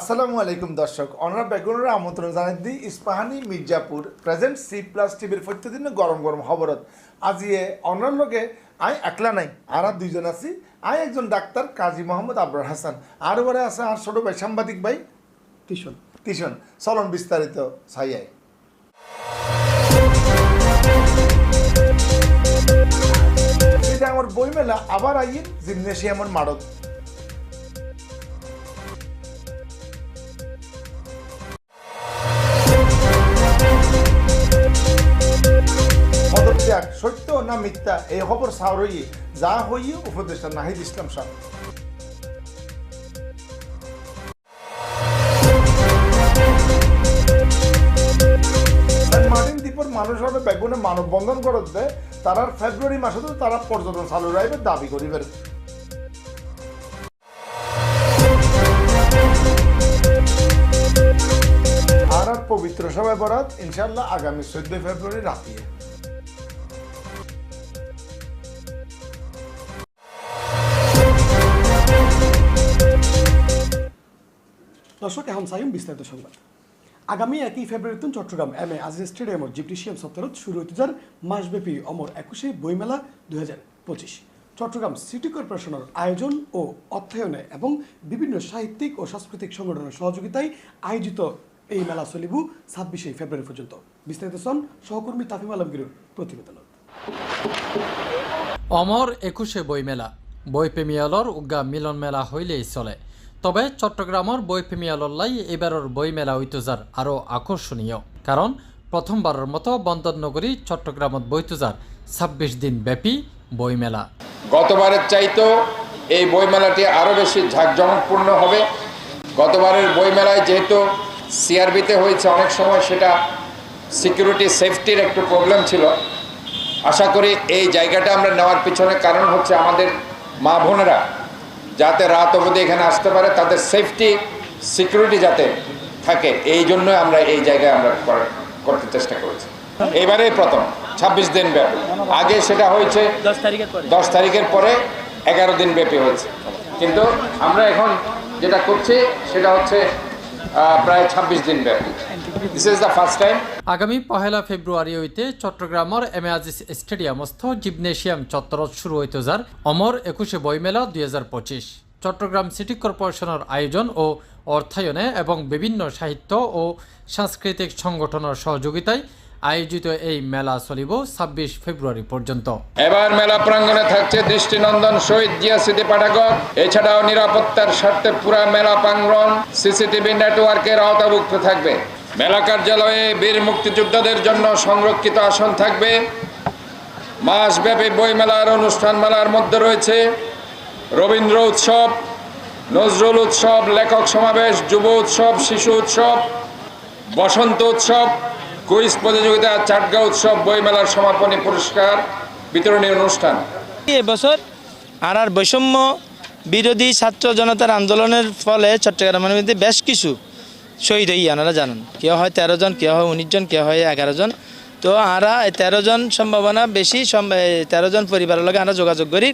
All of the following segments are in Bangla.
আসসালামু আলাইকুম দর্শক অনার বেগুনের আমন্ত্রণ জানাই দিই Ispahani Mirzapur. Present C plus টিভির প্রত্যেকদিন গরম গরম খবরত। আজি এ অনার লগে আই একলা নাই আর আর দুইজন আছি। আই একজন ডাক্তার কাজী মোহাম্মদ আবরার হাসান। আর ওরে আছে আর ছোট ভাই সাংবাদিক ভাই? টিউশন তিশন। চলন বিস্তারিত ছাইয়াই। এটা আমার বইমেলা আবার আইন জিমনেশিয়ামের মারত না মিথ্যা, এই খবর সাউরই যা হইয়ে উপদেষ্টা নাহিদ ইসলাম সাহ সেন্ট মার্টিন দ্বীপের মানুষ হবে বেগুনে মানববন্ধন তারার ফেব্রুয়ারি মাসে তারা পর্যটন চালু রাখবে দাবি করিবে আর পবিত্র সবাই বরাত ইনশাল্লাহ আগামী চোদ্দই ফেব্রুয়ারি রাতিয়ে দর্শক, এখন চাইম বিস্তারিত সংবাদ। আগামী একই ফেব্রুয়ারিতে চট্টগ্রাম এম এ আজিজ স্টেডিয়ামের জিপটিশিয়াম সপ্তাহত শুরু হইতে যার মাসব্যাপী অমর একুশে বইমেলা দুই হাজার পঁচিশ। চট্টগ্রাম সিটি কর্পোরেশনের আয়োজন ও অর্থায়নে এবং বিভিন্ন সাহিত্যিক ও সাংস্কৃতিক সংগঠনের সহযোগিতায় আয়োজিত এই মেলা চলিব ছাব্বিশে ফেব্রুয়ারি পর্যন্ত। বিস্তারিত সন সহকর্মী তাফিম আলমগীরের প্রতিবেদন অমর একুশে বইমেলা। বইপ্রেমীয়ালর উগা মিলন মেলা হইলেই চলে। তবে চট্টগ্রামের বইপ্রেমীয়ালর এবারের বইমেলা ঐতিহ্যার আরও আকর্ষণীয়। কারণ প্রথমবারের মতো বন্দর নগরী চট্টগ্রামত বৈতুজার ছাব্বিশ দিন ব্যাপী বইমেলা। গতবারের চাইতেও এই বইমেলাটি আরও বেশি ঝাঁকজমকপূর্ণ হবে। গতবারের বইমেলায় যেহেতু সিআরবিতে হয়েছে অনেক সময়, সেটা সিকিউরিটি, সেফটির একটু প্রবলেম ছিল। আশা করি এই জায়গাটা আমরা নেওয়ার পিছনে কারণ হচ্ছে আমাদের মা বোনেরা যাতে রাত অবধি এখানে আসতে পারে তাদের সেফটি সিকিউরিটি যাতে থাকে এই জন্যই আমরা এই জায়গায় আমরা করতে চেষ্টা করেছি। এবারে প্রথম ছাব্বিশ দিন ব্যাপী। আগে সেটা হয়েছে দশ তারিখের পরে। দশ তারিখের পরে এগারো দিন ব্যাপী হয়েছে। কিন্তু আমরা এখন যেটা করছি সেটা হচ্ছে প্রায় ছাব্বিশ দিন ব্যাপী। This is the first time আগামী পহেলা ফেব্রুয়ারি হইতে চট্টগ্রামের এম এ স্টেডিয়ামস্থ জিমনেশিয়াম চত্বরত শুরু হইতে যার অমর একুশে বইমেলা দুই হাজার পঁচিশ। চট্টগ্রাম সিটি কর্পোরেশনের আয়োজন ও অর্থায়নে এবং বিভিন্ন সাহিত্য ও সাংস্কৃতিক সংগঠনের সহযোগিতায় আয়োজিত এই মেলা চলিব ছাব্বিশ ফেব্রুয়ারি পর্যন্ত। এবার মেলা প্রাঙ্গণে থাকছে দৃষ্টিনন্দন শহীদ জিয়া স্মৃতি পাঠাগর। এছাড়াও নিরাপত্তার স্বার্থে পুরা মেলা প্রাঙ্গণ সিসিটিভি নেটওয়ার্কের আওতাভুক্ত থাকবে। মেলা কার্যালয়ে বীর মুক্তিযোদ্ধাদের জন্য সংরক্ষিত আসন থাকবে। মাসব্যাপী বইমেলার অনুষ্ঠান মেলার মধ্যে রয়েছে রবীন্দ্র উৎসব, নজরুল উৎসব, লেখক সমাবেশ, যুব উৎসব, শিশু উৎসব, বসন্ত উৎসব, কুইজ প্রতিযোগিতা চাটগা উৎসব, বইমেলার সমাপনী পুরস্কার বিতরণী অনুষ্ঠান। এবছর আর আর বৈষম্য বিরোধী ছাত্র জনতার আন্দোলনের ফলে চট্টগ্রামের মধ্যে বেশ কিছু শহীদ হই, আপনারা জানেন। কেউ হয় তেরো জন, কেউ হয় উনিশ জন, কেউ হয় এগারো জন। তো আরা তেরো জন সম্ভাবনা বেশি তেরো জন পরিবারের লগে আমরা যোগাযোগ করি।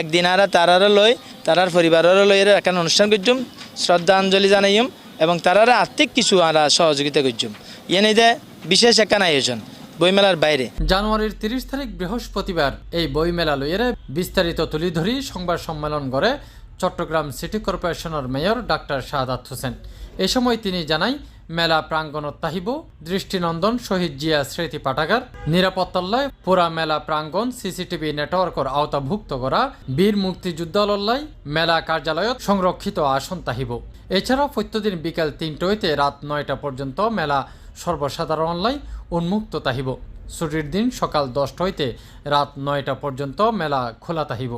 একদিন আরা তারারও লই, তারার পরিবারেরও লই একটা অনুষ্ঠান করছুম শ্রদ্ধাঞ্জলি জানাইম এবং তারারা আর্থিক কিছু আরা সহযোগিতা করছুম। ইয়ে নেই দে বিশেষ একখান আয়োজন, বইমেলার বাইরে। জানুয়ারির তিরিশ তারিখ বৃহস্পতিবার এই বইমেলা লইয়ের বিস্তারিত তুলি ধরি সংবাদ সম্মেলন করে চট্টগ্রাম সিটি কর্পোরেশনের মেয়র ডাক্তার শাহাদাত হোসেন। এ সময় তিনি জানাই মেলা প্রাঙ্গণত তাহিব দৃষ্টিনন্দন, শহীদ জিয়া স্মৃতি পাঠাগার নিরাপত্তাল্লায় পুরা মেলা প্রাঙ্গণ, সিসিটিভি নেটওয়ার্কর আওতাভুক্ত করা, বীর মুক্তিযুদ্ধালয় মেলা কার্যালয়ত সংরক্ষিত আসন তাহিব। এছাড়াও প্রত্যেকদিন বিকেল তিনটা হইতে রাত নয়টা পর্যন্ত মেলা সর্বসাধারণলাই উন্মুক্ত তাহিব। ছুটির দিন সকাল দশটা হইতে রাত নয়টা পর্যন্ত মেলা খোলা তাহিব।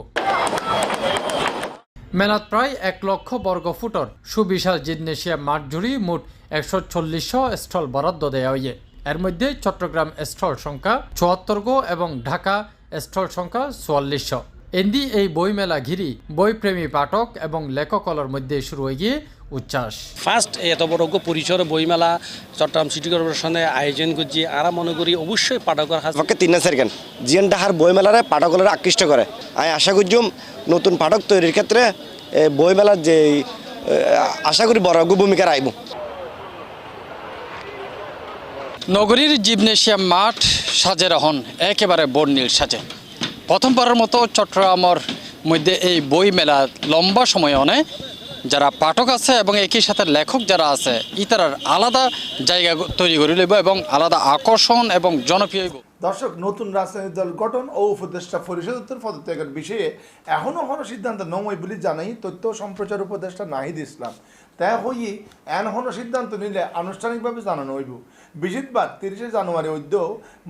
মেলাত প্রায় এক লক্ষ বর্গ ফুটর সুবিশাল জিমনেশিয়াম মাঠ জুড়ি মোট একশো চল্লিশশো স্টল বরাদ্দ দেওয়া হইয়ে এর মধ্যে চট্টগ্রাম স্টল সংখ্যা চুয়াত্তর গো এবং ঢাকা স্টল সংখ্যা চুয়াল্লিশশো এন্দি এই বইমেলা ঘিরি বইপ্রেমী পাঠক এবং লেখকলর মধ্যে শুরু হয়ে গিয়ে উচ্ছ্বাস। ফার্স্ট এত বড় পরিসর বইমেলা চট্টগ্রাম সিটি কর্পোরেশনে আয়োজন করছি। আর মনে করি অবশ্যই পাঠকের হাতে তিন সেকেন্ড। জিএন ডাহার বইমেলারে পাঠকরা আকৃষ্ট করে। আমি আশা করছুম নতুন পাঠক তৈরির ক্ষেত্রে বইমেলার যে আশা করি বড় ভূমিকা রাখব নগরীর জিমনেশিয়াম মাঠ সাজে রহন একেবারে বর্ণিল সাজে। প্রথমবারের মতো চট্টগ্রামের মধ্যে এই বই মেলা লম্বা সময় অনে যারা পাঠক আছে এবং একই সাথে লেখক যারা আছে, ইতারার আলাদা জায়গা তৈরি করে লইব এবং আলাদা আকর্ষণ এবং জনপ্রিয় দর্শক, নতুন রাজনৈতিক দল গঠন ও উপদেষ্টা পরিষদ পদত্যাগের বিষয়ে এখনও কোনো সিদ্ধান্ত নময় বলে জানাই তথ্য সম্প্রচার উপদেষ্টা নাহিদ ইসলাম। তাই হই এন হনো সিদ্ধান্ত নিলে আনুষ্ঠানিকভাবে জানানো হইব। বিজিতবার তিরিশে জানুয়ারি ঐদ্য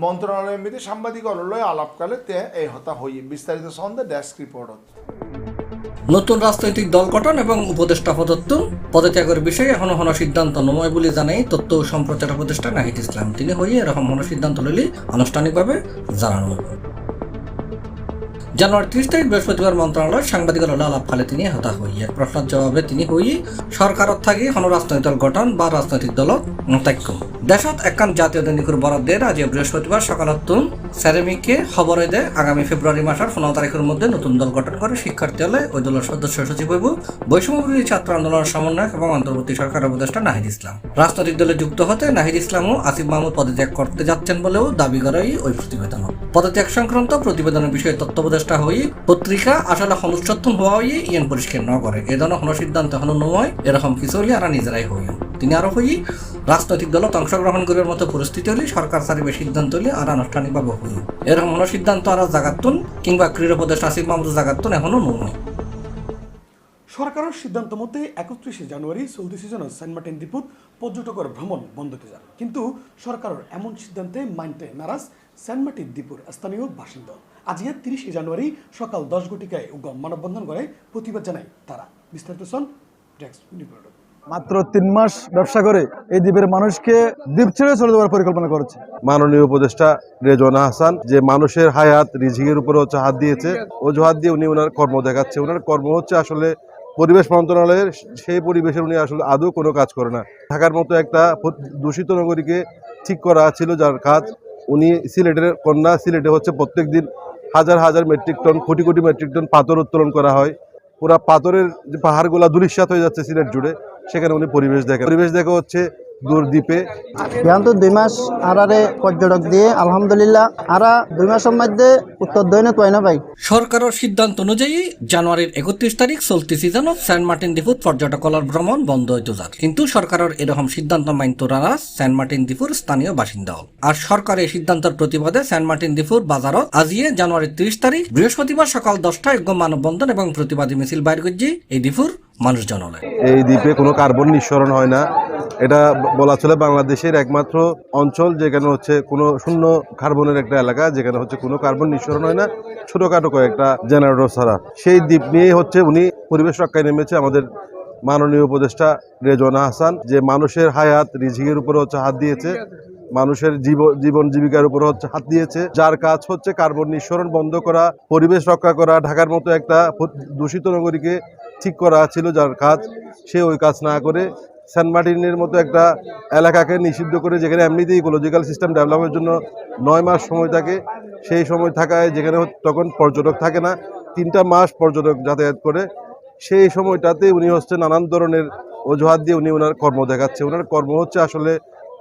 মন্ত্রণালয়ের মধ্যে সাংবাদিক অলয় আলাপকালে তে এই হতা হই বিস্তারিত সন্ধ্যা ডেস্ক রিপোর্টত। নতুন রাজনৈতিক দল গঠন এবং উপদেষ্টা পদত্ব। পদত্যাগের বিষয়ে এখনও হন সিদ্ধান্ত নময় বলে জানাই তথ্য সম্প্রচার উপদেষ্টা নাহিদ ইসলাম। তিনি হয়ে এরকম হন সিদ্ধান্ত লইলে আনুষ্ঠানিকভাবে জানানো হইব জানুয়ারি ত্রিশ তারিখ বৃহস্পতিবার মন্ত্রণালয় সাংবাদিকের আলাপকালে তিনি হতা হই এক প্রশ্নের জবাবে তিনি হই, সরকারত থাকি হন রাজনৈতিক দল গঠন বা রাজনৈতিক দলত নতাক্য দেশত একান জাতীয় দৈনিকের বরাদ দিয়ে আজ বৃহস্পতিবার সকালত স্যারেমিককে খবরে দেয় আগামী ফেব্রুয়ারি মাসের পনেরো তারিখের মধ্যে নতুন দল গঠন করে শিক্ষার্থী হলে ওই দলের সদস্য সচিব হইব বৈষম্যবিরোধী ছাত্র আন্দোলনের সমন্বয়ক এবং অন্তর্বর্তী সরকার উপদেষ্টা নাহিদ ইসলাম। রাজনৈতিক দলে যুক্ত হতে নাহিদ ইসলাম ও আসিফ মাহমুদ পদত্যাগ করতে যাচ্ছেন বলেও দাবি করে ওই প্রতিবেদন পদত্যাগ সংক্রান্ত প্রতিবেদনের বিষয়ে তথ্য উপদেষ্টা হয়ে পত্রিকা আসলে অনুচ্ছত্তন হওয়া হয়ে ইয়েন পরিষ্কার ন করে এ ধরনের কোনো সিদ্ধান্ত এখনও নয়, এরকম কিছু হলে আর নিজেরাই হই। তিনি আরও হই, রাজনৈতিক দলত অংশগ্রহণ করার মতো পরিস্থিতি হলে সরকার সারিবে সিদ্ধান্ত হলে আর আনুষ্ঠানিকভাবে হই। এরকম কোনো সিদ্ধান্ত আর জাগাতুন কিংবা ক্রীড়া উপদেষ্টা আসিফ মাহমুদ জাগাতুন এখনও নয়। সরকারের সিদ্ধান্ত মতে একত্রিশে জানুয়ারি চলতি সিজনে সেন্ট মার্টিন দ্বীপুর পর্যটকের ভ্রমণ বন্ধ হতে যান কিন্তু সরকারের এমন সিদ্ধান্তে মানতে নারাজ সেন্ট মার্টিন দ্বীপুর স্থানীয় বাসিন্দা। আজকে তিরিশে জানুয়ারি সকাল দশ ঘটিকায় উগম মানববন্ধন করে প্রতিবাদ জানায় তারা। বিস্তারিত সন মাত্র তিন মাস ব্যবসা করে এই দ্বীপের মানুষকে দ্বীপ ছেড়ে চলে যাওয়ার পরিকল্পনা করেছে। মাননীয় উপদেষ্টা রেজওয়ানা হাসান যে মানুষের হায়াত রিজিকের উপরে হচ্ছে হাত দিয়েছে অজুহাত দিয়ে উনি ওনার কর্ম দেখাচ্ছে। ওনার কর্ম হচ্ছে আসলে পরিবেশ মন্ত্রণালয়ের সেই পরিবেশের উনি আসলে আদৌ কোনো কাজ করে না। ঢাকার মতো একটা দূষিত নগরীকে ঠিক করা ছিল যার কাজ উনি সিলেটের কন্যা, সিলেটে হচ্ছে প্রত্যেক দিন হাজার হাজার metric ton, crore crore metric ton পাথর উত্তোলন করা হয়। পুরা পাথরের যে পাহাড়গুলা দুরিশ্বাত হয়ে যাচ্ছে সিলেট জুড়ে, সেখানে উনি পরিবেশ দেখে পরিবেশ দেখে হচ্ছে দূর দ্বীপে। এখন তো দুই মাস আরারে পর্যটক দিয়ে আলহামদুলিল্লাহ আরা দুই মাসের মধ্যে উত্তর দৈনে পাই না পাই সরকারের সিদ্ধান্ত অনুযায়ী জানুয়ারির একত্রিশ তারিখ চলতি সিজনত সেন্ট মার্টিন দ্বীপুর পর্যটকলার ভ্রমণ বন্ধ হইতে যার কিন্তু সরকারের এরকম সিদ্ধান্ত মাইনত নারাজ সেন্ট মার্টিন দ্বীপুর স্থানীয় বাসিন্দাও আর সরকার এই সিদ্ধান্তের প্রতিবাদে সেন্ট মার্টিন দ্বীপুর বাজারত আজিয়ে জানুয়ারির ত্রিশ তারিখ বৃহস্পতিবার সকাল দশটায় এক মানববন্ধন এবং প্রতিবাদী মিছিল বাইর করছি এই দ্বীপুর মানুষজন হলে। এই দ্বীপে কোনো কার্বন নিঃসরণ হয় না। এটা বলা চলে বাংলাদেশের একমাত্র অঞ্চল যেখানে হচ্ছে কোনো শূন্য কার্বনের একটা এলাকা, যেখানে হচ্ছে কোনো কার্বন নিঃসরণ হয় না, ছোটোখাটো কয়েকটা জেনারেটর ছাড়া। সেই দ্বীপ নিয়ে হচ্ছে উনি পরিবেশ রক্ষায় নেমেছে আমাদের মাননীয় উপদেষ্টা রেজওয়ানা হাসান যে মানুষের হায়াত রিজিকের উপরে হচ্ছে হাত দিয়েছে, মানুষের জীব- জীবন জীবিকার উপর হচ্ছে হাত দিয়েছে, যার কাজ হচ্ছে কার্বন নিঃসরণ বন্ধ করা, পরিবেশ রক্ষা করা, ঢাকার মতো একটা দূষিত নগরীকে ঠিক করা ছিল যার কাজ সে ওই কাজ না করে সেন্ট মার্টিনের মতো একটা এলাকাকে নিষিদ্ধ করে যেখানে এমনিতেই ইকোলজিক্যাল সিস্টেম ডেভেলপের জন্য নয় মাস সময় থাকে, সেই সময় থাকায় যেখানে তখন পর্যটক থাকে না, তিনটা মাস পর্যটক যাতায়াত করে, সেই সময়টাতে উনি হচ্ছে নানান ধরনের অজুহাত দিয়ে উনি ওনার কর্ম দেখাচ্ছে। ওনার কর্ম হচ্ছে আসলে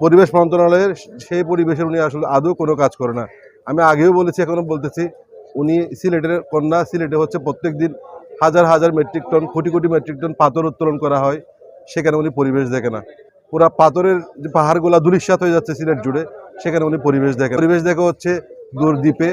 পরিবেশ মন্ত্রণালয়ের সেই পরিবেশের উনি আসলে আদৌ কোনো কাজ করে না। আমি আগেও বলেছি, এখনও বলতেছি, উনি সিলেটের কন্যা, সিলেটে হচ্ছে প্রত্যেক দিন হাজার হাজার metric ton crore crore metric ton পাথর উত্তোলন করা হয়। সেখানে উনি পরিবেশ দেখে না। পুরা পাথরের যে পাহাড়গুলা দুলিশাত হয়ে যাচ্ছে সিলেট জুড়ে, সেখানে উনি পরিবেশ দেখে পরিবেশ দেখে হচ্ছে দূর দ্বীপে,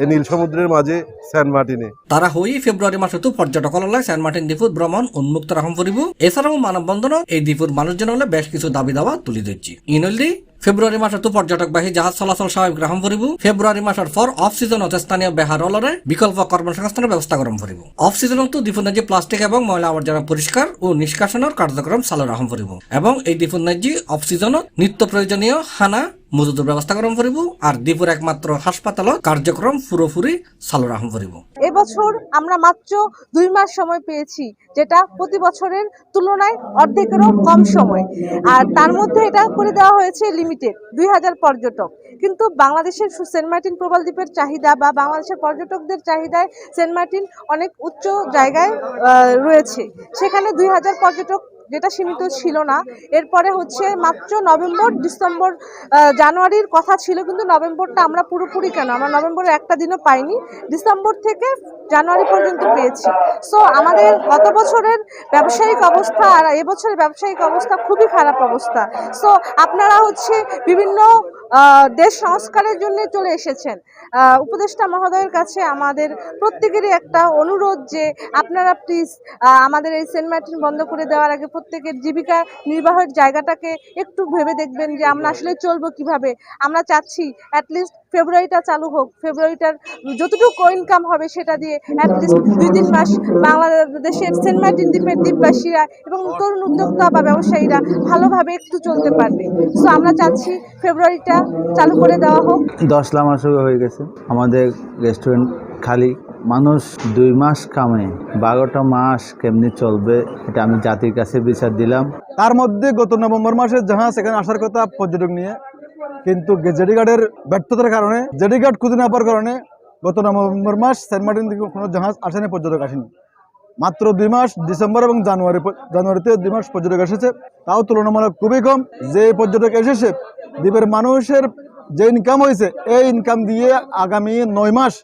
এই নীল সমুদ্রের মাঝে সেন্ট মার্টিনে। তারা হই ফেব্রুয়ারি মাসে তো পর্যটক পর্যটকলায় সেন্ট মার্টিন দ্বীপুর ভ্রমণ উন্মুক্ত রাখম করিব এছাড়াও মানববন্ধন এই দ্বীপুর মানুষজন হলে বেশ কিছু দাবি দাওয়া তুলে দিচ্ছি ইনলি ফেব্রুয়ারি মাসের তো পর্যটকবাহী জাহাজ চলাচল স্বাভাবিক গ্রহণ করিব। ফেব্রুয়ারি মাসের পর অফ সিজন স্থানীয় বেহার হলরে বিকল্প কর্মসংস্থানের ব্যবস্থা গ্রহণ করিব। অফ সিজন তো দ্বীপুর প্লাস্টিক এবং ময়লা আবর্জনা পরিষ্কার ও নিষ্কাশনের কার্যক্রম চালু রাখব এবং এই দ্বীপুর অফ সিজনত নিত্য প্রয়োজনীয় হানা মজুদের ব্যবস্থা করম ফুরিব আর দ্বীপের একমাত্র হাসপাতালত কার্যক্রম পুরোপুরি চালু রাখম ফুরিব এবছর আমরা মাত্র দুই মাস সময় পেয়েছি, যেটা প্রতি বছরের তুলনায় অর্ধেকেরও কম সময়। আর তার মধ্যে এটা করে দেওয়া হয়েছে লিমিটেড দুই হাজার পর্যটক। কিন্তু বাংলাদেশের সেন্ট মার্টিন প্রবাল দ্বীপের চাহিদা বা বাংলাদেশের পর্যটকদের চাহিদায় সেন্ট মার্টিন অনেক উচ্চ জায়গায় রয়েছে। সেখানে দুই হাজার পর্যটক যেটা সীমিত ছিল না। এরপরে হচ্ছে মাত্র নভেম্বর, ডিসেম্বর জানুয়ারির কথা ছিল, কিন্তু নভেম্বরটা আমরা পুরোপুরি কেন? আমরা নভেম্বরের একটা দিনও পাইনি। ডিসেম্বর থেকে জানুয়ারি পর্যন্ত পেয়েছি। সো আমাদের গত বছরের ব্যবসায়িক অবস্থা আর এবছরের ব্যবসায়িক অবস্থা খুবই খারাপ অবস্থা। সো আপনারা হচ্ছে বিভিন্ন দেশ সংস্কারের জন্য চলে এসেছেন। উপদেষ্টা মহোদয়ের কাছে আমাদের প্রত্যেকেরই একটা অনুরোধ যে আপনারা প্লিজ আমাদের এই সেন্ট মার্টিন বন্ধ করে দেওয়ার আগে প্রত্যেকের জীবিকা নির্বাহের জায়গাটাকে একটু ভেবে দেখবেন যে আমরা আসলে চলবো কীভাবে। আমরা চাচ্ছি অ্যাটলিস্ট ফেব্রুয়ারিটা চালু হোক। ফেব্রুয়ারিটার যতটুকু ইনকাম হবে সেটা দিয়ে অ্যাটলিস্ট দুই তিন মাস বাংলাদেশের সেন্ট মার্টিন দ্বীপের দ্বীপবাসীরা এবং তরুণ উদ্যোক্তা বা ব্যবসায়ীরা ভালোভাবে একটু চলতে পারবে। সো আমরা চাচ্ছি ফেব্রুয়ারিটা চালু করে দেওয়া হোক। দশ লাখ মাস হয়ে গেছে। আমাদের রেস্টুরেন্ট খালি। মানুষ দুই মাস কামে। বারোটা মাস কেমনি চলবে এটা আমি জাতির কাছে বিচার দিলাম। তার মধ্যে গত নভেম্বর মাসে জাহাজ এখানে আসার কথা পর্যটক নিয়ে। কিন্তু জেডি গার্ডের ব্যর্থতার কারণে জেডি গার্ড খুঁজে না পাওয়ার কারণে গত নভেম্বর মাস সেন্ট মার্টিন থেকে কোনো জাহাজ আসেনি পর্যটক আসেনি। মাত্র দুই মাস ডিসেম্বর এবং জানুয়ারি জানুয়ারিতে দুই মাস পর্যটক এসেছে। তাও তুলনামূলক খুবই কম। যে পর্যটক এসেছে দ্বীপের মানুষের যে ইনকাম হয়েছে, এই ইনকাম দিয়ে আগামী নয় মাস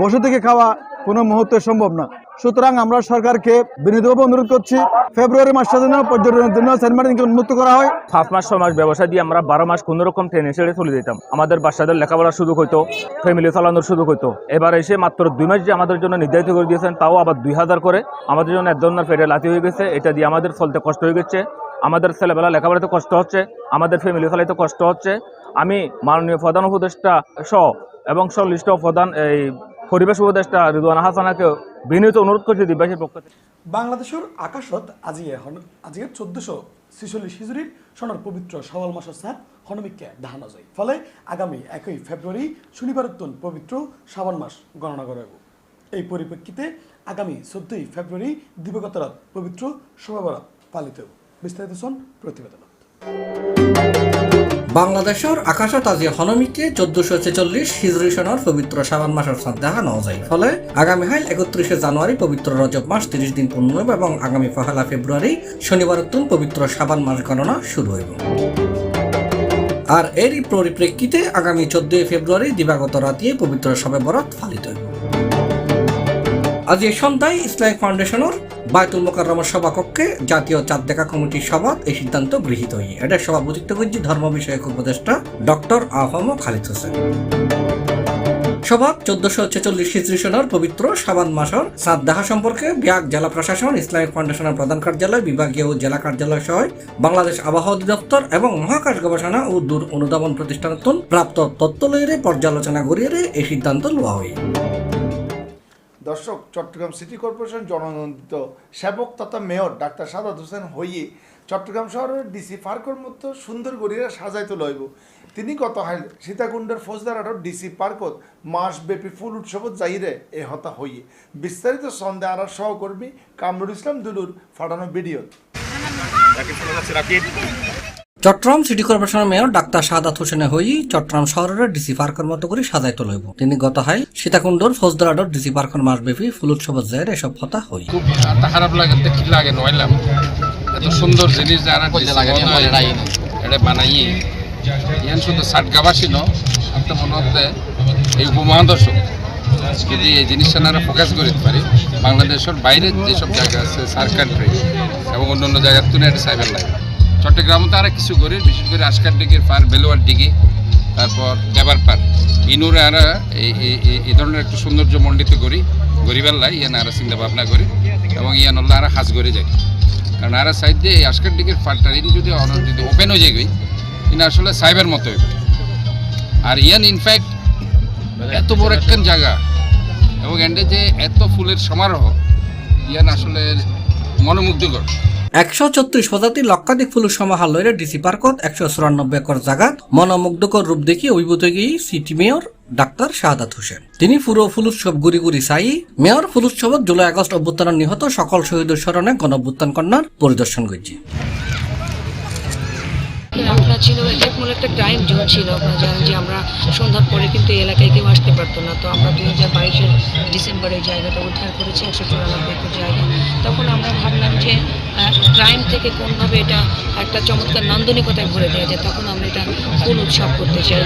বসে থেকে খাওয়া কোনো মুহূর্তে সম্ভব না। সুতরাং আমরা সরকারকে বিনীতভাবে অনুরোধ করছি, ফেব্রুয়ারি মাসটা যেন পর্যটনের জন্য সেন্ট মার্টিনকে উন্মুক্ত করা হয়। পাঁচ মাস, ছয় মাস ব্যবসা দিয়ে আমরা বারো মাস কোনো রকম ট্রেনে ছেড়ে চলে যেতাম। আমাদের বাচ্চাদের লেখাপড়ার সুযোগ হইতো ফ্যামিলি চালানোর সুযোগ হইতো। এবার এসে মাত্র দুই মাস যে আমাদের জন্য নির্ধারিত করে দিয়েছেন, তাও আবার দুই হাজার করে। আমাদের জন্য এক ধরনের পেটে লাথি হয়ে গেছে, এটা দিয়ে আমাদের চলতে কষ্ট হয়ে গেছে। আমাদের ছেলেবেলা লেখাপড়াতে কষ্ট হচ্ছে, আমাদের ফ্যামিলি চালাইতে কষ্ট হচ্ছে। আমি মাননীয় প্রধান উপদেষ্টা সহ এবং সংশ্লিষ্ট প্রধান এই পরিবেশ উপদেষ্টা রিদওয়ান হাসানাকে বিনীত অনুরোধ করছি দিব্যাসীর পক্ষ থেকে। বাংলাদেশের আকাশত আজিয়ে হন আজিয়ে চোদ্দশো ছিচল্লিশ হিজুরির সনের পবিত্র সওয়াল মাসের সাত হনমিককে দেখানো যায়। ফলে আগামী একই ফেব্রুয়ারি শনিবার উত্তন পবিত্র শ্রাবণ মাস গণনা করা এই পরিপ্রেক্ষিতে আগামী চোদ্দই ফেব্রুয়ারি দিবগত রাত পবিত্র শোভাবরাত পালিত হইব। বিস্তারিত শোন প্রতিবেদন। বাংলাদেশের আকাশত আজি হনমিকে চোদ্দশো ছেচল্লিশ হিজরি সনের পবিত্র শ্রাবণ মাসের সাথ দেখা নেওয়া যায় ফলে আগামী হাইল একত্রিশে জানুয়ারি পবিত্র রজব মাস তিরিশ দিন পূর্ণ হইব এবং আগামী পহেলা ফেব্রুয়ারি শনিবার উত্তম পবিত্র শ্রাবণ মাস গণনা শুরু হইব। আর এরই পরিপ্রেক্ষিতে আগামী চোদ্দই ফেব্রুয়ারি দিবাগত রাতিয়ে পবিত্র সবে বরাত পালিত হইব। আজ এই সন্ধ্যায় ইসলামিক ফাউন্ডেশনের বায়তুল মোকাররমের সভাকক্ষে জাতীয় চাঁদ দেখা কমিটির সভাত এই সিদ্ধান্ত গৃহীত হই এটা সভাপতিত্ব করছি ধর্ম বিষয়ক উপদেষ্টা ডক্টর আহম খালিদ হোসেন। সভা চোদ্দশো ছেচল্লিশ হিজরি সনের পবিত্র সাবান মাসের চাঁদ দেখা সম্পর্কে বিয়াক জেলা প্রশাসন, ইসলামিক ফাউন্ডেশনের প্রধান কার্যালয়, বিভাগীয় জেলা কার্যালয় সহ বাংলাদেশ আবহাওয়া অধিদপ্তর এবং মহাকাশ গবেষণা ও দূর অনুধাবন প্রতিষ্ঠানতন প্রাপ্ত তথ্য লইরে পর্যালোচনা করিয়ে এই সিদ্ধান্ত লওয়া হয়। দর্শক, চট্টগ্রাম সিটি কর্পোরেশন জননন্দিত সেবক তথা মেয়র ডাক্তার সাদাত হোসেন হইয়ে চট্টগ্রাম শহরের ডিসি পার্কের মতো সুন্দর করিয়া সাজাইতে লইব। তিনি গত হাইল সীতাকুণ্ডের ফৌজদারহাটর ডিসি পার্কত মাসব্যাপী ফুল উৎসবত যাইরে এ হতা হইয়ে। বিস্তারিত সন্দেহ আর সহকর্মী কামরুল ইসলাম দুলুর ফাটানো ভিডিও চট্টগ্রাম সিটি কর্পোরেশনের মেয়র ডাক্তার সাদাত হোসেনে হই চট্টগ্রাম শহরের ডিসি পার্কের মতো করে সাজাইতে লইব। তিনি গত হাই সীতাকুণ্ডর ফৌজদারাডর ডিসি পার্কের মাসব্যাপী ফুল উৎসব যায় এসব কথা হই। খুব খারাপ লাগে কি লাগে, নইলাম। এত সুন্দর জিনিস যারা এটা বানাইয়ে, ইয়ান শুধু ষাট গাবা ছিল মনে হতে এই উপমহাদর্শক যদি এই জিনিসটা না ফোকাস করতে পারি। বাংলাদেশের বাইরে যেসব জায়গা আছে সার কান্ট্রি এবং অন্য অন্য জায়গার তুলে এটা সাইবার লাগে। চট্টগ্রামও তারা কিছু করি, বিশেষ করে আশকার ডিগির পার, বেলোয়ার ডিগি, তারপর দেবার পার। ইনুরে আরা এই ধরনের একটু সৌন্দর্য মণ্ডিত করি গরিবেল্লাই ইয়ান আরা চিন্তা ভাবনা করি, এবং ইয়ান হল্লা আরা হাজ করে যাই। কারণ আরা সাইড দিয়ে এই আশকার ডিগির পারটার ইন যদি অন- যদি ওপেন হয়ে যায় ইন আসলে সাইবার মতো আর ইয়ান ইনফ্যাক্ট এত বড় একখান জায়গা, এবং এন্ডে যে এত ফুলের সমারোহ, ইয়ান আসলে মনোমুগ্ধকর। একশো চৌত্রিশ প্রজাতির লক্ষাধিক লইলে ডিসি পার্কত একশো চুরানব্বই একর জায়গা মনোমুগ্ধকর রূপ দেখি অভিভূত গিয়ে city mayor doctor Shahadat Hossain. তিনি পুরো ফুল উৎসব গুড়ি গুড়ি সাই। মেয়র ফুল উৎসবত জুলাই আগস্ট অভ্যুত্থানের নিহত সকল শহীদের স্মরণে গণভ্যুত্থান কন্যার পরিদর্শন করছি। আমরা ছিল একটা ক্রাইম জোন ছিল। আপনারা জানেন যে আমরা সন্ধ্যার পরে কিন্তু এলাকায় কেউ আসতে পারতো না। তো আমরা দুই হাজার বাইশের ডিসেম্বরে জায়গাটা উদ্ধার করেছি, একশো চুরানব্বই জায়গা। তখন আমরা ভাবলাম যে ক্রাইম থেকে কোনভাবে এটা একটা চমৎকার নান্দনিকতায় ভরে দেওয়া যায় তখন আমরা এটা ফুল উৎসব করতে চাই।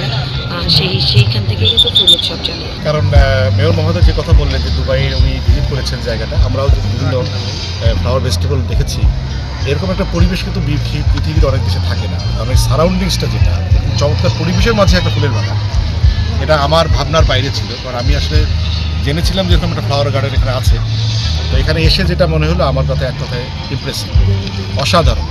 সেই, সেইখান থেকে কিন্তু ফুল উৎসব চালু কারণ মেয়র মহোদয় যে কথা বললেন যে দুবাইয়ে উনি ভিজিট করেছেন জায়গাটা, আমরাও বিভিন্ন ফ্লাওয়ার ফেস্টিভ্যাল দেখেছি, এরকম একটা পরিবেশ কিন্তু পৃথিবীর অনেক দেশে থাকে না। কারণ এই সারাউন্ডিংসটা যেটা চমৎকার পরিবেশের মাঝে একটা ফুলের বাগান। এটা আমার ভাবনার বাইরে ছিল, কারণ আমি আসলে জেনেছিলাম যে এরকম একটা ফ্লাওয়ার গার্ডেন এখানে আছে। তো এখানে এসে যেটা মনে হলো, আমার কথা এক কথায় ইমপ্রেসিভ অসাধারণ।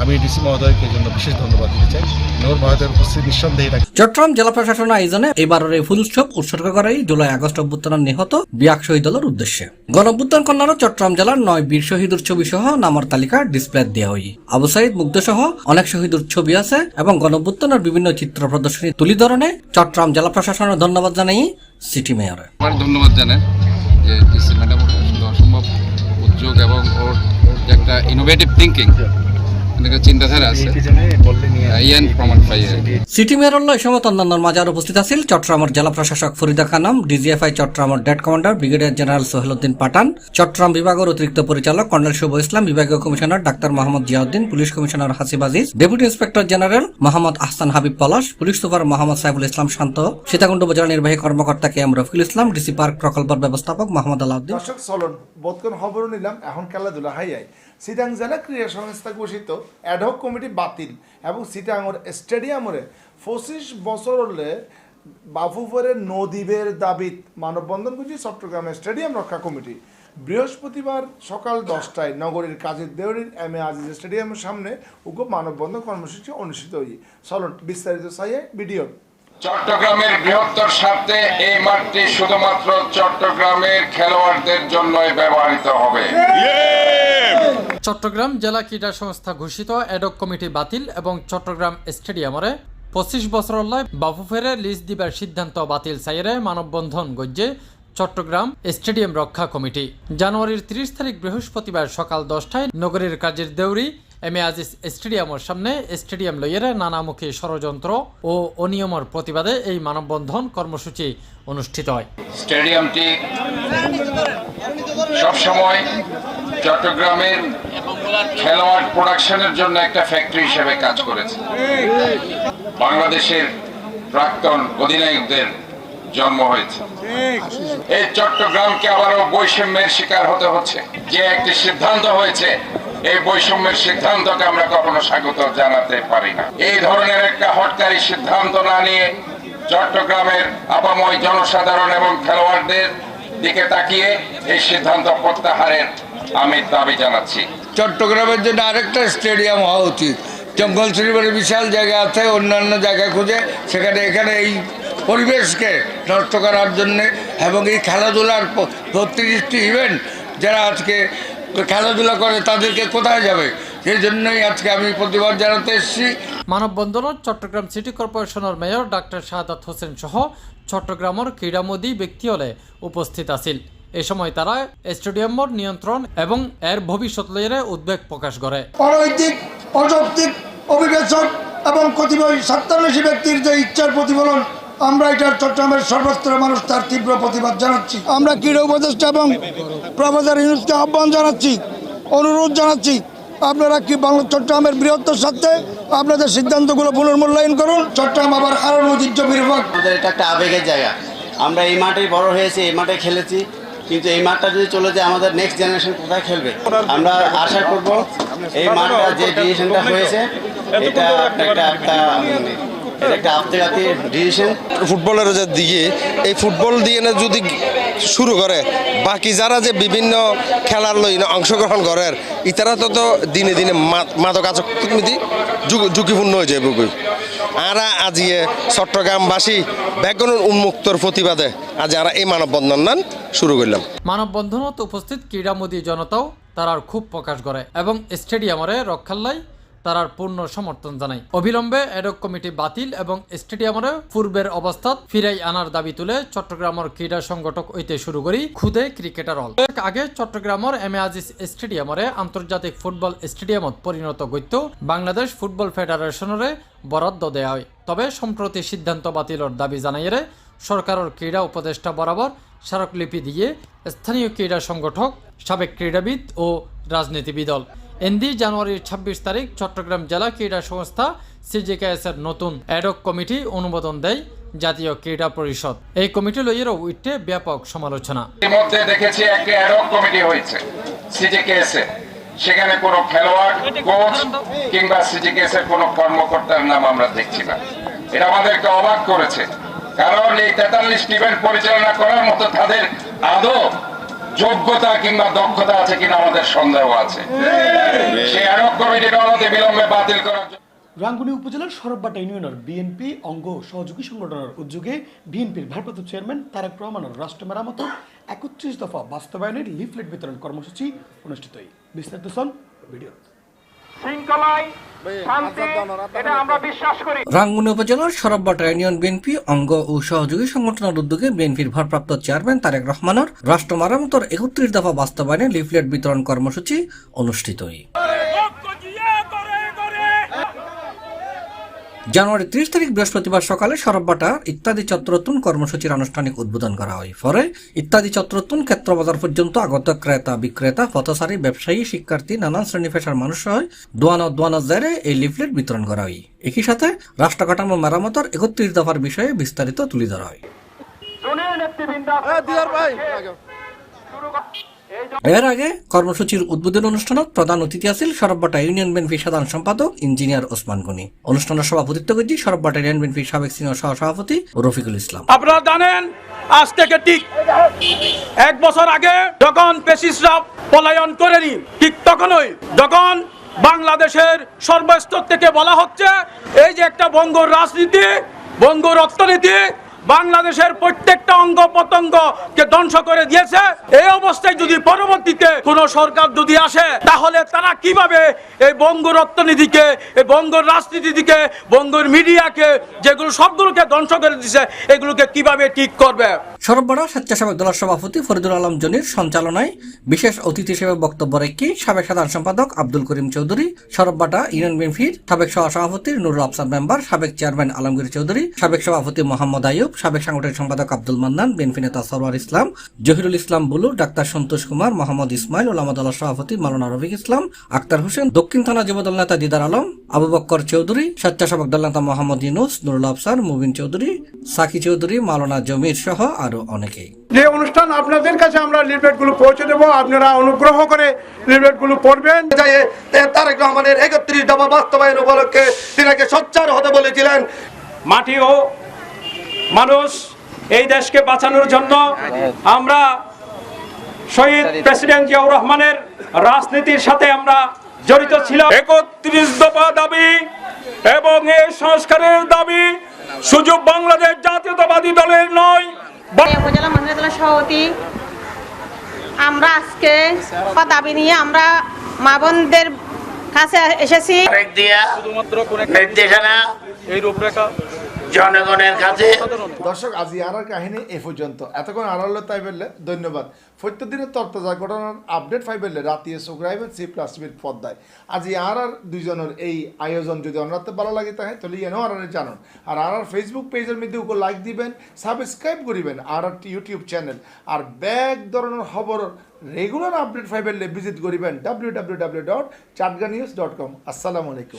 আমি ডিসি মহোদয়কে এই জন্য বিশেষ ধন্যবাদ দিতে চাই। মেয়র মহোদয়ের উপস্থিত নিঃসন্দেহে চট্টগ্রাম জেলা প্রশাসন আয়োজনে এবারের এই ফুল উৎসব উৎসর্গ করে জুলাই আগস্ট অভ্যুত্থানের নিহত বিয়াক শহীদ দলের উদ্দেশ্যে গণঅভ্যুত্থান কন্যারও চট্টগ্রাম জেলার নয় বীর শহীদের ছবি সহ নামার তালিকা ডিসপ্লে দেওয়া হই আবু সাইদ মুগ্ধ সহ অনেক শহীদের ছবি আছে এবং গণঅভ্যুত্থানের বিভিন্ন চিত্র প্রদর্শনী তুলি ধরনে চট্টগ্রাম জেলা প্রশাসনের ধন্যবাদ জানাই সিটি মেয়র। ধন্যবাদ জানাই যে ডিসি ম্যাডাম অসম্ভব উদ্যোগ এবং ওর একটা ইনোভেটিভ থিঙ্কিং চিন্তাধারা আছে। ইয়ান প্রমাণ পাই। সিটি মেয়রল্ল এই সময় অন্যান্য মাজার উপস্থিত আছিল। চট্টগ্রামের জেলা প্রশাসক ফরিদা খানম ডিজিএফআই চট্টগ্রামের dead commander brigadier general Soheluddin Pathan Chattogram বিভাগের অতিরিক্ত পরিচালক কর্নেল শুভ ইসলাম বিভাগীয় commissioner doctor Mohammad Ziauddin police commissioner Hasib Aziz deputy inspector general Mohammad Ahsan Habib Palash police super Mohammad Saiful Islam Shanto Sitakunda upazila নির্বাহী কর্মকর্তা K M Rafiqul Islam DC park প্রকল্পের ব্যবস্থাপক মোহাম্মদ আলাউদ্দিন। দর্শক চলন বোধকন খবর নিলাম। এখন খেলাধুলা হাই আই সিটাং জেলা ক্রীড়া সংস্থা ঘোষিত অ্যাডহক কমিটি বাতিল এবং সিটাঙর স্টেডিয়ামরে পঁচিশ বছর হলে বাফুফরের নদীবের দাবিত মানববন্ধন করছি চট্টগ্রামের স্টেডিয়াম রক্ষা কমিটি। বৃহস্পতিবার সকাল দশটায় নগরীর কাজের দেউরির এম এ আজিজ স্টেডিয়ামের সামনে উগ্র মানববন্ধন কর্মসূচি অনুষ্ঠিত হই চলন বিস্তারিত সাইয়ে ভিডিও চট্টগ্রামের বৃহত্তর স্বার্থে এই মাঠটি শুধুমাত্র চট্টগ্রামের খেলোয়াড়দের জন্যই ব্যবহৃত হবে। চট্টগ্রাম জেলা ক্রীড়া সংস্থা ঘোষিত এডক কমিটি বাতিল এবং চট্টগ্রাম স্টেডিয়ামরে পঁচিশ বছর হল্লায় বাফুফেরে লিজ দিবার সিদ্ধান্ত বাতিল চাইরে মানববন্ধন গজ্জে চট্টগ্রাম স্টেডিয়াম রক্ষা কমিটি। জানুয়ারির ত্রিশ তারিখ বৃহস্পতিবার সকাল দশটায় নগরীর কাজের দেউরি এম এ আজিজ স্টেডিয়ামের সামনে স্টেডিয়াম লইয়েরে নানামুখী ষড়যন্ত্র ও অনিয়মের প্রতিবাদে এই মানববন্ধন কর্মসূচি অনুষ্ঠিত হয়। স্টেডিয়ামটি সবসময় চট্টগ্রামের খেলোয়াড় প্রোডাকশনের জন্য একটা ফ্যাক্টরি হিসেবে কাজ করেছে। বাংলাদেশের প্রাক্তন অধিনায়কদের জন্ম হয়েছে। এই চট্টগ্রামকে আবারও বৈষম্যের শিকার হতে হচ্ছে। যে একটি সিদ্ধান্ত হয়েছে এই বৈষম্যের সিদ্ধান্তকে আমরা কখনো স্বাগত জানাতে পারি না। এই ধরনের একটা হটকারী সিদ্ধান্ত না নিয়ে চট্টগ্রামের আপাময় জনসাধারণ এবং খেলোয়াড়দের দিকে তাকিয়ে এই সিদ্ধান্ত প্রত্যাহারের আমি দাবি জানাচ্ছি। চট্টগ্রামের জন্য আরেকটা স্টেডিয়াম হওয়া উচিত। জঙ্গল শ্রীবাড়ি বিশাল জায়গা আছে অন্যান্য জায়গায় খুঁজে সেখানে এখানে এই পরিবেশকে নষ্ট করার জন্যে এবং এই খেলাধুলার বত্রিশটি ইভেন্ট যারা আজকে খেলাধুলা করে তাদেরকে কোথায় যাবে? সেই জন্যই আজকে আমি প্রতিবাদ জানাতে এসেছি। মানববন্ধন চট্টগ্রাম সিটি কর্পোরেশনের মেয়র ডাক্তার শাহাদাত হোসেন সহ চট্টগ্রামের ক্রীড়ামোদী ব্যক্তি হলে উপস্থিত আছিল এ সময় তারা স্টেডিয়ামর নিয়ন্ত্রণ এবং এর ভবিষ্যৎ লইয়ে উদ্বেগ প্রকাশ করে। অনৈতিক অযৌক্তিক অভিবেচক এবং কতিপয় সত্যান্বেষী ব্যক্তির যে ইচ্ছার প্রতিফলন আমরা এটার চট্টগ্রামের সর্বস্তর মানুষ, তার তীব্র প্রতিবাদ জানাচ্ছি। আমরা ক্রীড়া উপদেষ্টা এবং প্রফেসর ইউনুসকে আহ্বান জানাচ্ছি, অনুরোধ জানাচ্ছি, আপনারা কি বাংলা চট্টগ্রামের বৃহত্তর স্বার্থে আপনাদের সিদ্ধান্তগুলো পুনর্মূল্যায়ন করুন? চট্টগ্রাম আবার আরও ঐতিহ্য বিভাগ আমাদের এটা একটা আবেগের জায়গা। আমরা এই মাঠেই বড় হয়েছি, এই মাঠে খেলেছি, কিন্তু এই মাঠটা যদি চলে যায়, আমাদের নেক্সট জেনারেশন কোথায় খেলবে? আমরা আশা করব এই মাঠটা যে ডিসিশনটা হয়েছে, এটা একটা একটা ফুটবলের যে দিকে এই ফুটবল দিয়ে না যদি শুরু করে বাকি যারা যে বিভিন্ন খেলার লই না অংশগ্রহণ করার ইতারা তো তো দিনে দিনে মা- মাদক আসক্তি ঝুঁকিপূর্ণ হয়ে যাবে বই আরা আজিয়ে চট্টগ্রামবাসী ব্যাকরণ উন্মুক্তর প্রতিবাদে আজ আমরা এই মানববন্ধন নান শুরু করলাম। মানববন্ধনত উপস্থিত ক্রীড়ামোদী জনতাও তারার খুব প্রকাশ করে এবং স্টেডিয়ামরে রক্ষাল্লাই তারার পূর্ণ সমর্থন জানায় অবিলম্বে এডক কমিটি বাতিল এবং স্টেডিয়ামরে পূর্বের অবস্থাত ফিরাই আনার দাবি তুলে চট্টগ্রামের ক্রীড়া সংগঠক হইতে শুরু করি খুদে ক্রিকেটার হল আগে চট্টগ্রামের এম এ আজিজ স্টেডিয়ামরে আন্তর্জাতিক ফুটবল স্টেডিয়ামত পরিণত করত বাংলাদেশ ফুটবল ফেডারেশনরে বরাদ্দ দেয়া হয়। তবে সম্প্রতি সিদ্ধান্ত বাতিলের দাবি জানাইয়ে সরকারের ক্রীড়া উপদেষ্টা বরাবর স্মারকলিপি দিয়ে স্থানীয় ক্রীড়া সংগঠক, সাবেক ক্রীড়াবিদ ও রাজনীতিবিদ এনডি জানুয়ারির ছাব্বিশ তারিখ চট্টগ্রাম জেলা ক্রীড়া সংস্থা সিজিকেএস এর নতুন অ্যাডক কমিটি অনুমোদন দেয় জাতীয় ক্রীড়া পরিষদ। এই কমিটি লইয়েরও উঠে ব্যাপক সমালোচনা। ইতিমধ্যে দেখেছি একটি অ্যাডক কমিটি হয়েছে, সিজিকেএস। এ সেখানে কোনো খেলোয়াড় কোচ কিংবা সিজিকেএস এর কোনো কর্মকর্তার নাম আমরা দেখছি না। এটা আমাদেরকে অবাক করেছে, কারণ এই ইভেন্ট পরিচালনা করার মতো তাদের আদৌ যোগ্যতা কিংবা দক্ষতা আছে কিনা আমাদের সন্দেহ আছে। সেই অ্যাডক কমিটিটা অনতি বিলম্বে বাতিল করার জন্য রাঙ্গুনি উপজেলার সরববাটা ইউনিয়নের বিএনপি অঙ্গ সহযোগী সংগঠনের উদ্যোগে বিএনপির ভারপ্রাপ্ত চেয়ারম্যান তারেক রহমানের রাষ্ট্র মেরামত একত্রিশ দফা বাস্তবায়নের লিফলেট বিতরণ কর্মসূচি অনুষ্ঠিত হয়। বিস্তারিত ভিডিও রাঙ্গুনি উপজেলার সরববাটা ইউনিয়ন বিএনপি অঙ্গ ও সহযোগী সংগঠনের উদ্যোগে বিএনপির ভারপ্রাপ্ত চেয়ারম্যান তারেক রহমানের রাষ্ট্র মারামতর একত্রিশ দফা বাস্তবায়নে লিফলেট বিতরণ কর্মসূচি অনুষ্ঠিত হয় জানুয়ারি ত্রিশ তারিখ বৃহস্পতিবার সকালে সরববাটা ইত্যাদি চত্রতুন কর্মসূচির আনুষ্ঠানিক উদ্বোধন করা হয়। পরে ইত্যাদি চত্রতুন ক্ষেত্র বাজার পর্যন্ত আগত ক্রেতা বিক্রেতা পথচারী ব্যবসায়ী শিক্ষার্থী নানান শ্রেণি পেশার মানুষ সহ দোয়ানো দোয়ানো জেরে এই লিফলেট বিতরণ করা হয়। একই সাথে রাষ্ট্র কাঠামো মেরামতের একত্রিশ দফার বিষয়ে বিস্তারিত তুলে ধরা হয়। এর আগে কর্মসূচির উদ্বোধন অনুষ্ঠানত প্রধান অতিথি আছিল সরববাটা ইউনিয়ন বিএনপি সাধারণ সম্পাদক ইঞ্জিনিয়ার ওসমান গনি। অনুষ্ঠানের সভাপতিত্ব করছি সরববাটা ইউনিয়ন বিএনপি সাবেক সিনিয়র সহ সভাপতি রফিকুল ইসলাম। আপনারা জানেন, আজ থেকে ঠিক এক বছর আগে যখন পেশিসরা পলায়ন করেনি, ঠিক তখনই যখন বাংলাদেশের সর্বস্তর থেকে বলা হচ্ছে, এই যে একটা বঙ্গর রাজনীতি বঙ্গর অর্থনীতি বাংলাদেশের প্রত্যেকটা অঙ্গ প্রত্যঙ্গকে ধ্বংস করে দিয়েছে। এই অবস্থায় যদি পরবর্তীতে কোন সরকার যদি আসে, তাহলে তারা কীভাবে এই বঙ্গ অর্থনীতিকে এই বঙ্গর রাজনীতিকে বঙ্গর মিডিয়াকে, যেগুলো সবগুলোকে ধ্বংস করে দিছে এগুলোকে কীভাবে ঠিক করবে? সরবরাহ স্বেচ্ছাসেবক দলের সভাপতি ফরিদুল আলম জনির সঞ্চালনায় বিশেষ অতিথি হিসেবে বক্তব্য রেখে সাবেক সাধারণ সম্পাদক আব্দুল করিম চৌধুরী সরববাটা ইউনিয়ন বিএনপির সাবেক সহ সভাপতি নুরুল আফসার মেম্বার, সাবেক চেয়ারম্যান আলমগীর চৌধুরী, সাবেক সভাপতি মোহাম্মদ আইয়ুব, সাবেক সাংগঠনিক সম্পাদক আব্দুল মান্নান, বিএনপি নেতা সরওয়ার ইসলাম, জহিরুল ইসলাম বুলু, ডাক্তার সন্তোষ কুমার, মোহাম্মদ ইসমাইল ওলামা দলের সভাপতি মালানা রফিক ইসলাম, আক্তার হোসেন, দক্ষিণ থানা যুবদল নেতা দিদার আলম, আবু বক্কর চৌধুরী, স্বেচ্ছাসেবক দল নেতা মোহাম্মদ ইউনুস, নুরুল আফসার মুবিন চৌধুরী, সাকি চৌধুরী মালানা জমির সহ আরও অনেকেই। যে অনুষ্ঠান আপনাদের কাছে আমরা লিফলেটগুলো পৌঁছে দেবো আপনারা অনুগ্রহ করে লিফলেটগুলো পড়বেন। তারেক রহমানের একত্রিশ দফা বাস্তবায়ন উপলক্ষে তিনাকে সোচ্চার হতে বলেছিলেন। মাটি ও মানুষ এই দেশকে বাঁচানোর জন্য আমরা শহীদ প্রেসিডেন্ট জিয়াউর রহমানের রাজনীতির সাথে আমরা জড়িত ছিলাম। একত্রিশ দফা দাবি এবং এই সংস্কারের দাবি সুযোগ বাংলাদেশ জাতীয়তাবাদী দলের নয় উপজেলা মহিলা সভাপতি। আমরা আজকে দাবি নিয়ে আমরা মা বোনদের কাছে এসেছি। নির্দেশনা এই রূপরেখা জনগণের কাছে। দর্শক আজি আনার কাহিনী এ পর্যন্ত। এতক্ষণ আনারলে তাই বললে ধন্যবাদ। প্রত্যেকদিনের তত্ত্বজা ঘটনার আপডেট পাই বললে রাতে সুগ্রাইবেন সি প্লাস টিভির পদ্মায় আজি আর আর দুইজনের এই আয়োজন যদি অন্যতে ভালো লাগে তাই তাহলে এনেও আর জানুন। আর আর আর ফেসবুক পেজের মধ্যে উপর লাইক দিবেন সাবস্ক্রাইব করিবেন আর আর ইউটিউব চ্যানেল আর ব্যাগ ধরনের খবর রেগুলার আপডেট পাইবেন ভিজিট করিবেন W W W dot Chatga news dot com আসসালামু আলাইকুম।